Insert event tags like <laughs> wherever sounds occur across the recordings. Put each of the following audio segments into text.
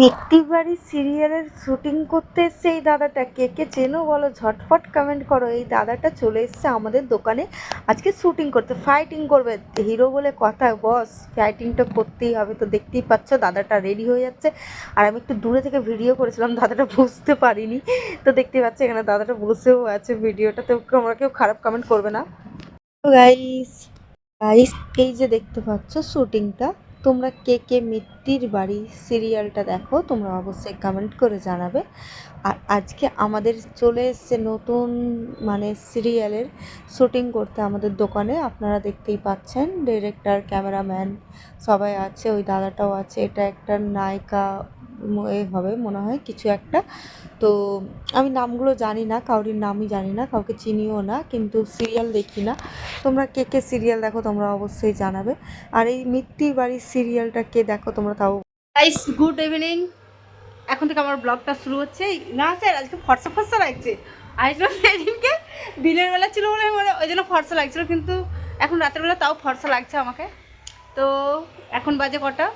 মেট্টি বাড়ি সিরিয়ালের শুটিং করতে এসছে এই দাদাটা। কে কে চেনো বলো? ঝটফট কমেন্ট করো। এই দাদাটা চলে এসছে আমাদের দোকানে আজকে শুটিং করতে ফাইটিং করবে। হিরো বলে কথা বস ফাইটিংটা করতেই হবে। তো দেখতেই পাচ্ছ দাদাটা রেডি হয়ে যাচ্ছে। আর আমি একটু দূরে থেকে ভিডিও করেছিলাম, দাদাটা বুঝতে পারিনি। তো দেখতেই পাচ্ছ এখানে দাদাটা বসেও আছে ভিডিওটা তো আমরা কেউ খারাপ কমেন্ট করবে না। গাইস গাইস এই যে দেখতে পাচ্ছ শুটিংটা। তোমরা কে কে মিত্তির বাড়ি সিরিয়ালটা দেখো, তোমরা অবশ্যই কমেন্ট করে জানাবে। আর আজকে আমাদের চলে এসছে নতুন মানে সিরিয়ালের শুটিং করতে আমাদের দোকানে। আপনারা দেখতেই পাচ্ছেন ডিরেক্টর ক্যামেরাম্যান সবাই আছে, ওই দাদাটাও আছে, এটা একটা নায়িকা এ হবে মনে হয় কিছু একটা। তো আমি নামগুলো জানি না, কাউরির নামই জানি না, কাউকে চিনিও না, কিন্তু সিরিয়াল দেখি না। তোমরা কে কে সিরিয়াল দেখো তোমরা অবশ্যই জানাবে। আর এই মিত্তির বাড়ির সিরিয়ালটা কে দেখো তোমরা তাও গাইস গুড ইভিনিং এখন থেকে আমার ব্লগটা শুরু হচ্ছে। না স্যার, আজকে ফর্সা ফর্সা লাগছে। সেদিনকে দিনের বেলা ছিল বলে মানে ওই জন্য ফর্সা লাগছিল, কিন্তু এখন রাতের বেলা তাও ফর্সা লাগছে আমাকে। তো এখন বাজে কটা?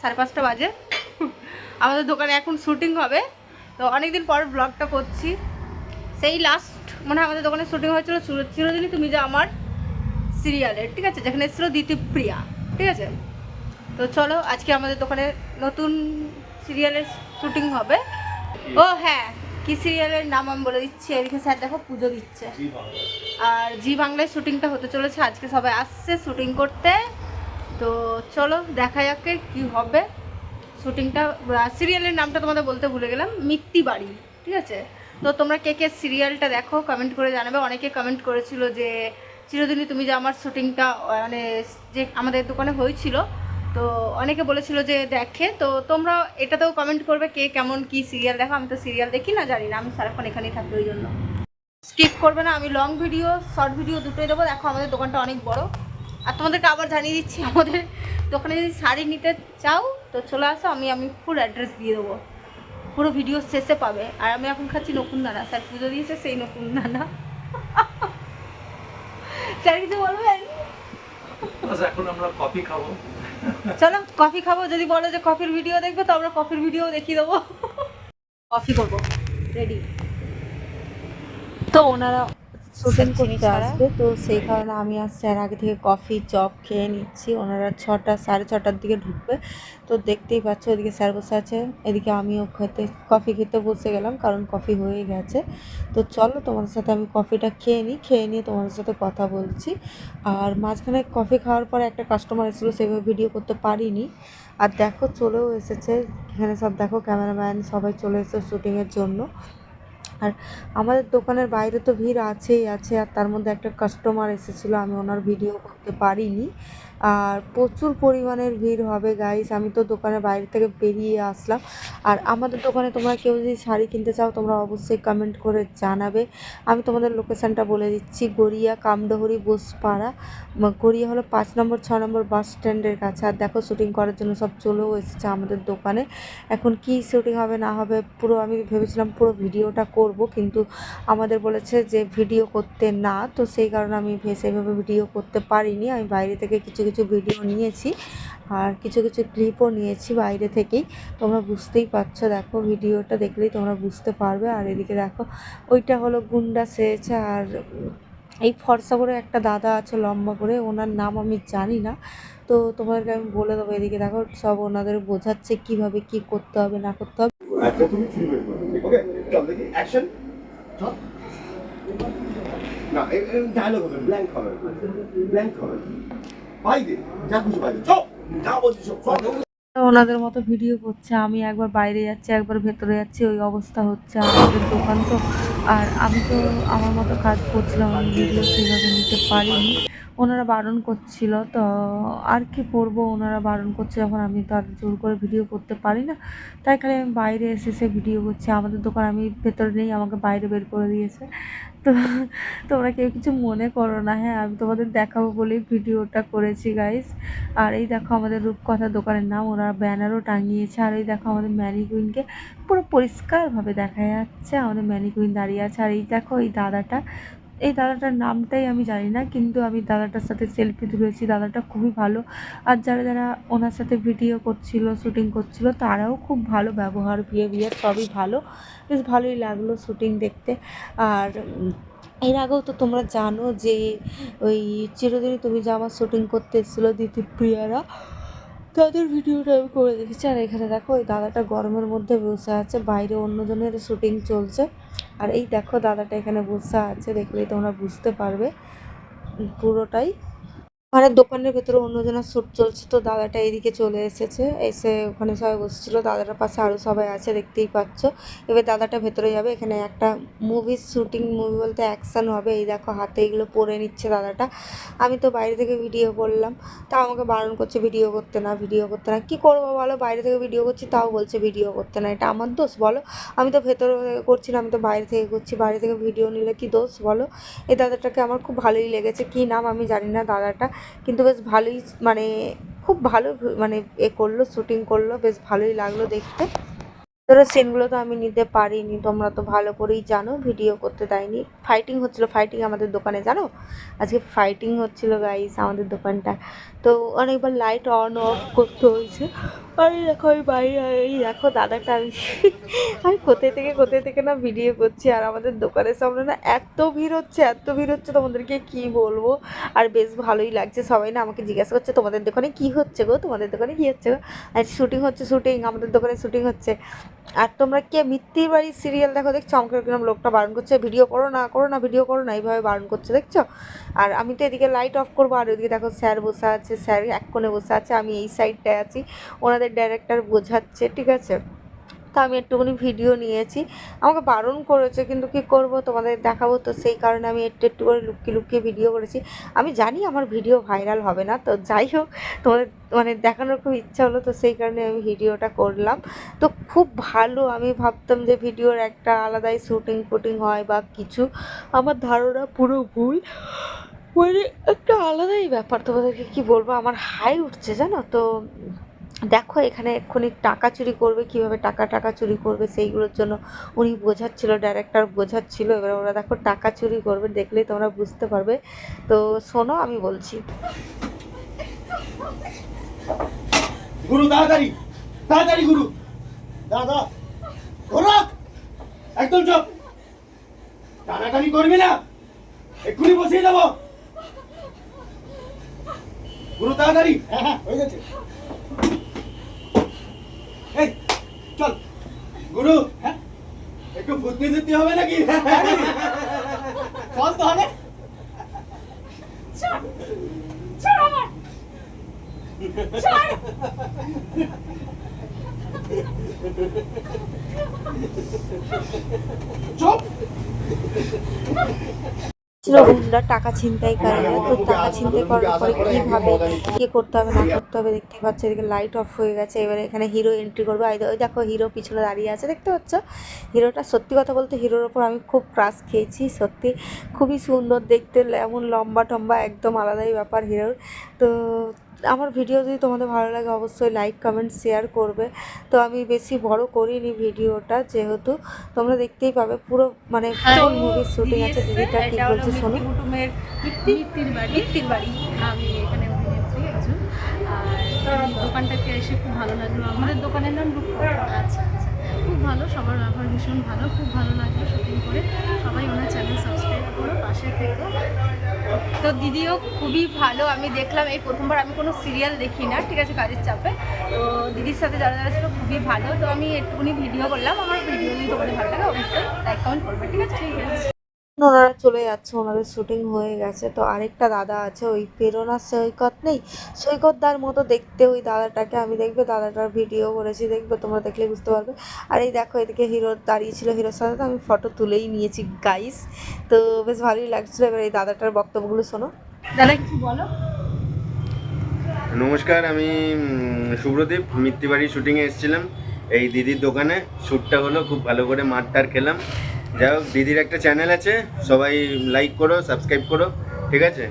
সাড়ে পাঁচটা বাজে। আমাদের দোকানে এখন শুটিং হবে। তো অনেক দিন পর ব্লগটা করছি। সেই লাস্ট মানে আমাদের দোকানে শুটিং হয়েছিল চির- চিরদিনই তুমি যে আমার সিরিয়ালের ঠিক আছে? যেখানে এসেছিল দ্বিতীপ্রিয়া ঠিক আছে? তো চলো, আজকে আমাদের দোকানে নতুন সিরিয়ালের শুটিং হবে। ও হ্যাঁ কি সিরিয়ালের নাম আমি বলে দিচ্ছি। এদিকে স্যার দেখো, পুজো দিচ্ছে। আর জি বাংলায় শুটিংটা হতে চলেছে। আজকে সবাই আসছে শুটিং করতে। তো চলো, দেখা যাকে কি হবে। শুটিংটা সিরিয়ালের নামটা তোমাদের বলতে ভুলে গেলাম, মিত্তি বাড়ি, ঠিক আছে? তো তোমরা কে কে সিরিয়ালটা দেখো কমেন্ট করে জানাবে। অনেকে কমেন্ট করেছিল যে, চিরদিনই তুমি যে আমার শুটিংটা মানে যে আমাদের দোকানে হয়েছিল। তো অনেকে বলেছিল যে, দেখে। তো তোমরা এটাতেও কমেন্ট করবে কে কেমন কি সিরিয়াল দেখো। আমি তো সিরিয়াল দেখি না, জানি না। আমি সারাক্ষণ এখানেই থাকি ওই জন্য। স্কিপ করবে না। আমি লং ভিডিও শর্ট ভিডিও দুটোই দেবো। দেখো, আমাদের দোকানটা অনেক বড়। আর তোমাদেরকে আবার জানিয়ে দিচ্ছি, আমাদের দোকানে যদি শাড়ি নিতে চাও তো চলে আসো আমি আমি ফুল অ্যাড্রেস দিয়ে দেবো। পুরো ভিডিও শেষে পাবে। আর আমি এখন খাচ্ছি নকুন দানা। স্যার পুজো দিয়েছে সেই নকুন দানা। স্যার কিছু বলবেন? এখন আমরা কফি খাব। চলো কফি খাব। যদি বলো যে কফির ভিডিও দেখবে তো আমরা কফির ভিডিও দেখিয়ে দেবো। কফি করব। রেডি তো ওনারা শুটিং করতে আসবে। তো সেই কারণে আমি আর স্যার আগে থেকে কফি চপ খেয়ে নিচ্ছি। ওনারা ছটা সাড়ে ছটার দিকে ঢুকবে। তো দেখতেই পাচ্ছ ওদিকে স্যার বসে আছে। এদিকে আমিও খেতে কফি খেতে বসে গেলাম কারণ কফি হয়ে গেছে। তো চলো তোমাদের সাথে আমি কফিটা খেয়ে নিই। খেয়ে নিয়ে তোমাদের সাথে কথা বলছি। আর মাঝখানে কফি খাওয়ার পরে একটা কাস্টমার এসেছিল সেভাবে ভিডিও করতে পারিনি। আর দেখো চলেও এসেছে। এখানে সব দেখো ক্যামেরাম্যান সবাই চলে এসেছে শ্যুটিংয়ের জন্য। আর আমাদের দোকানের বাইরে তো ভিড় আছেই, আছে। আর তার মধ্যে একটা কাস্টমার এসেছিল, আমি ওনার ভিডিও করতে পারিনি। আর প্রচুর পরিমাণের ভিড় হবে গাইস আমি তো দোকানের বাইরে থেকে বেরিয়ে আসলাম। আর আমাদের দোকানে তোমরা কেউ যদি শাড়ি কিনতে চাও, তোমরা অবশ্যই কমেন্ট করে জানাবে। আমি তোমাদের লোকেশানটা বলে দিচ্ছি, গড়িয়া কামডহরি বোসপাড়া। গড়িয়া হলো পাঁচ নম্বর, ছ নম্বর বাস স্ট্যান্ডের কাছে। আর দেখো শুটিং করার জন্য সব চলেও এসেছে আমাদের দোকানে। এখন কি শুটিং হবে, না হবে, পুরো আমি ভেবেছিলাম পুরো ভিডিওটা করব, কিন্তু আমাদের বলেছে যে ভিডিও করতে না। তো সেই কারণে আমি সেভাবে ভিডিও করতে পারিনি। আমি বাইরে থেকে কিছু কিছু ভিডিও নিয়েছি আর কিছু কিছু ক্লিপও নিয়েছি বাইরে থেকেই। তোমরা বুঝতেই পারছ, দেখো ভিডিওটা দেখলেই তোমরা বুঝতে পারবে। আর এদিকে দেখো, ওইটা হলো গুন্ডা সেচ আর এই ফর্সা করে একটা দাদা আছে লম্বা করে, ওনার নাম আমি জানি না। তো তোমাদেরকে আমি বলে দেবো এদিকে দেখো, সব ওনাদের বোঝাচ্ছে কীভাবে কি করতে হবে, না করতে হবে। আচ্ছা না ব্ল্যাঙ্ক হবে ব্ল্যাঙ্ক হবে। ওনাদের মতো ভিডিও করছে, আমি একবার বাইরে যাচ্ছি, একবার ভেতরে যাচ্ছি, ওই অবস্থা হচ্ছে আমাদের দোকান তো। আর আমি তো আমার মতো কাজ করছিলাম, আমি ভিডিও সেভাবে নিতে পারিনি। ওনারা বারণ করছিল, তো আর কি করব, ওনারা বারণ করছে যখন আমি তো আর জোর করে ভিডিও করতে পারি না। তাই খালি আমি বাইরে এসে এসে ভিডিও করছি, আমাদের দোকান আমি ভেতরে নেই, আমাকে বাইরে বের করে দিয়েছে। তো তোমরা কেউ কিছু মনে করো না হ্যাঁ আমি তোমাদের দেখাবো বলেই ভিডিওটা করেছি গাইস আর এই দেখো আমাদের রূপকথা দোকানের নাম ওরা ব্যানারও টাঙিয়েছে। আর এই দেখো আমাদের ম্যানিকুইনকে পুরো পরিষ্কারভাবে দেখা যাচ্ছে, আমাদের ম্যানিকুইন দাঁড়িয়ে আছে। আর এই দেখো এই দাদাটা এই দাদাটার নামটাই আমি জানি না, কিন্তু আমি দাদাটার সাথে সেলফি তুলেছি, দাদাটা খুবই ভালো। আর যারা যারা ওনার সাথে ভিডিও করছিল শুটিং করছিল, তারাও খুব ভালো ব্যবহার বিহেভিয়ার সবই ভালো। বেশ ভালোই লাগল শুটিং দেখতে। আর এর আগেও তো তোমরা জানো যে ওই চিরদিনই তুমি যে আমার শুটিং করতে এসেছিল দিতি প্রিয়ারা তাদের ভিডিওটা আমি করে দেখেছি আর এখানে দেখো ওই দাদাটা গরমের মধ্যে বসে আছে, বাইরে অন্যজনের শ্যুটিং চলছে। আর এই দেখো, দাদাটা এখানে বসে আছে, দেখলেই তোমরা বুঝতে পারবে। পুরোটাই মানে দোকানের ভেতরে অন্যজনের শ্যুট চলছে তো দাদাটা এইদিকে চলে এসেছে। এসে ওখানে সবাই বসছিল, দাদাটার পাশে আরও সবাই আছে, দেখতেই পাচ্ছ। এবার দাদাটা ভেতরে যাবে, এখানে একটা মুভির শ্যুটিং মুভি বলতে অ্যাকশন হবে। এই দেখো, হাতে এগুলো পরে নিচ্ছে দাদাটা। আমি তো বাইরে থেকে ভিডিও করলাম। তাও আমাকে বারণ করছে ভিডিও করতে না ভিডিও করতে না। কী করব বলো? বাইরে থেকে ভিডিও করছি, তাও বলছে ভিডিও করতে না। এটা আমার দোষ, বলো? আমি তো ভেতরে করছি না, আমি তো বাইরে থেকে করছি। বাইরে থেকে ভিডিও নিলে কি দোষ, বলো? এই দাদাটাকে আমার খুব ভালোই লেগেছে। কী নাম আমি জানি না দাদাটা। কিন্তু বেশ ভালোই মানে খুব ভালো মানে এ করল শ্যুটিং করল, বেশ ভালোই লাগল দেখতে। ধরো সিনগুলো তো আমি নিতে পারিনি, তোমরা তো ভালো করেই জানো ভিডিও করতে দেয়নি। ফাইটিং হচ্ছিল ফাইটিং আমাদের দোকানে, জানো? আজকে ফাইটিং হচ্ছিল গাইস আমাদের দোকানটা। তো অনেকবার লাইট অন অফ করতে হয়েছে। আর দেখো আমি বাইরে এই দেখো, দাদাটা, আমি <laughs> আমি কোথায় থেকে কোথায় থেকে না ভিডিও করছি, আর আমাদের দোকানের সামনে না এত ভিড় হচ্ছে, এত ভিড় হচ্ছে, তোমাদেরকে কি বলব? আর বেশ ভালোই লাগছে, সবাই না আমাকে জিজ্ঞাসা করছে, তোমাদের দোকানে কি হচ্ছে গো? তোমাদের দোকানে কি হচ্ছে গো? আর শুটিং হচ্ছে শুটিং আমাদের দোকানে শুটিং হচ্ছে। আর তোমরা কে? মিত্তির বাড়ি সিরিয়াল দেখো, দেখছ? আমাকে কীরকম লোকটা বারণ করছে। ভিডিও করো না করো না ভিডিও করো না, এইভাবে বারণ করছে, দেখছ? আর আমি তো এদিকে লাইট অফ করব, আর ওইদিকে দেখো স্যার বসে আছে, স্যার এক কোণে বসে আছে, আমি এই সাইডটায় আছি। ওনাদের ডাইরেক্টর বোঝাচ্ছে, ঠিক আছে? তো আমি একটুখানি ভিডিও নিয়েছি। আমাকে বারণ করেছে, কিন্তু কি করব তোমাদের দেখাবো? তো সেই কারণে আমি একটু একটু করে লুকিয়ে লুকিয়ে ভিডিও করেছি। আমি জানি আমার ভিডিও ভাইরাল হবে না, তো যাই হোক, তোমাদের মানে দেখানোর খুব ইচ্ছা হলো, তো সেই কারণে আমি ভিডিওটা করলাম। তো খুব ভালো, আমি ভাবতাম যে ভিডিওর একটা আলাদাই শ্যুটিং ফুটিং হয় বা কিছু। আমার ধারণা পুরো ভুল। মানে একটা আলাদাই ব্যাপার, তোমাদেরকে কি বলব? আমার হাই উঠছে, জানো? তো দেখো, এখানে এক্ষুনি টাকা চুরি করবে, কীভাবে টাকা টাকা চুরি করবে, সেইগুলোর জন্য উনি বোঝাচ্ছিল ডাইরেক্টর বোঝাচ্ছিল। এবার ওরা দেখো, টাকা চুরি করবে, দেখলেই তোমরা বুঝতে পারবে। তো শোনো, আমি বলছি। গুরু, তাড়াতাড়ি তাড়াতাড়ি গুরু। দাদা একদম চুপ। টানাটানি করবি না? এক্ষুনি বসিয়ে গুরু, তাড়াতাড়ি। হ্যাঁ হ্যাঁ হয়ে গেছে এই চল। গুরু হ্যাঁ? একটু বুদ্ধি দিতে হবে নাকি? চল তাহলে। চুপ। ছিল টাকা ছিনতাইকারীরা তো টাকা ছিনতাই করার পরে কীভাবে, কী করতে হবে, না করতে হবে দেখতে পাচ্ছ, এদিকে লাইট অফ হয়ে গেছে। এবারে এখানে হিরো এন্ট্রি করবে। ওই দেখো হিরো পিছনে দাঁড়িয়ে আছে, দেখতে পাচ্ছ? হিরোটা সত্যি কথা বলতে হিরোর ওপর আমি খুব ক্রাশ খেয়েছি, সত্যি। খুবই সুন্দর দেখতে এমন লম্বা টম্বা একদম আলাদাই ব্যাপার হিরোর তো আমার ভিডিও যদি তোমাদের ভালো লাগে অবশ্যই লাইক কমেন্ট শেয়ার করবে। তো আমি বেশি বড় করিনি ভিডিওটা যেহেতু তোমরা দেখতেই পাবে পুরো মানে কোন মুভির শুটিং আছে দিদিটা ঠিক বলছে শোনো কুটুমের মিত্তির বাড়ি। মিত্তির বাড়ি। আমি এখানে একজন। আর দোকানটাকে এসে খুব ভালো লাগল? আমাদের দোকানের নাম আচ্ছা আচ্ছা। খুব ভালো সবার ব্যবহার ভীষণ ভালো খুব ভালো লাগল শুটিং করে। সবাই ওনার চ্যানেল সাবস্ক্রাইব করো পাশে থেকে। তো দিদিও খুবই ভালো, আমি দেখলাম এই প্রথমবার, আমি কোনো সিরিয়াল দেখি না, ঠিক আছে, কাজের চাপে। তো দিদির সাথে যারা যারা ছিল, খুবই ভালো। তো আমি একটুখানি ভিডিও করলাম, আমার ভিডিও যদি তোমাদের ভালো লাগে, অবশ্যই লাইক কমেন্ট করবে ঠিক আছে ঠিক আছে? ওনারা চলে যাচ্ছে ওনাদের শুটিং হয়ে গেছে। তো আরেকটা দাদা আছে ওই প্রেরণা সৈকত নেই? সৈকতদার মতো দেখতে ওই দাদাটাকে আমি দেখবে দাদাটার ভিডিও করেছি দেখবে তোমরা দেখলে বুঝতে পারবে। আর এই দেখো এদিকে হিরো দাঁড়িয়ে ছিল হিরোর সাথে তো আমি ফটো তুলেই নিয়েছি গাইস তো বেশ ভালোই লাগছিল এবার এই দাদাটার বক্তব্যগুলো শোনো। দাদা কিছু বলো। নমস্কার আমি শুভ্রদীপ মিত্তিবাড়ি শুটিংয়ে এসেছিলাম। এই দিদির দোকানে শ্যুটটা হলো খুব ভালো করে মারটার খেলাম। যাই হোক দিদির একটা চ্যানেল আছে সবাই লাইক করো সাবস্ক্রাইব করো ঠিক আছে?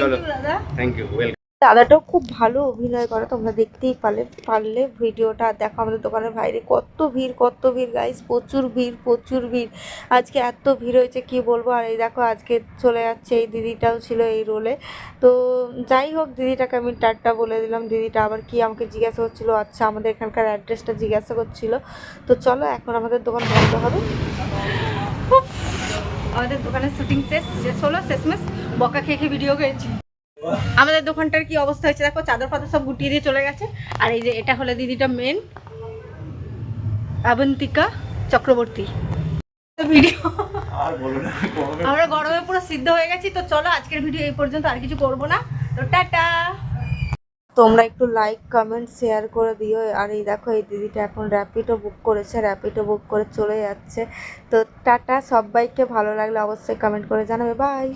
চলো। দাদা। থ্যাংক ইউ ওয়েলকাম দাদাটাও খুব ভালো অভিনয় করে তোমরা দেখতেই পারলে পারলে ভিডিওটা। আর দেখো আমাদের দোকানের বাইরে কত ভিড় কত ভিড় গাইস প্রচুর ভিড় প্রচুর ভিড়। আজকে এত ভিড় হয়েছে কি বলব? আর এই দেখো আজকে চলে যাচ্ছে এই দিদিটাও ছিল এই রোলে তো যাই হোক দিদিটাকে আমি টাটটা বলে দিলাম। দিদিটা আবার কি আমাকে জিজ্ঞাসা করছিল? আচ্ছা আমাদের এখানকার অ্যাড্রেসটা জিজ্ঞাসা করছিল। তো চলো এখন আমাদের দোকান বন্ধ হবে। আমাদের দোকানের শুটিং শেষ শেষ হলো শেষমেশ বকা খেয়ে খেয়ে ভিডিও করেছি আমাদের দোকানটার কি অবস্থা হয়েছে দেখো চাদর ফাদর সব গুটিয়ে দিয়ে চলে গেছে। আর এই যে এটা হলো দিদিটা মেন আবন্তিকা চক্রবর্তী। ভিডিও আমরা গরমে পুরো সিদ্ধ হয়ে গেছি তো চলো আজকের ভিডিও এই পর্যন্ত আর কিছু করব না। তো টাটা। তোমরা একটু লাইক কমেন্ট শেয়ার করে দিও। আর এই দেখো, এই দিদিটা এখন র্যাপিডো বুক করেছে র্যাপিডো বুক করে চলে যাচ্ছে। তো টাটা, সবাইকে ভালো লাগলে অবশ্যই কমেন্ট করে জানাবে। বাই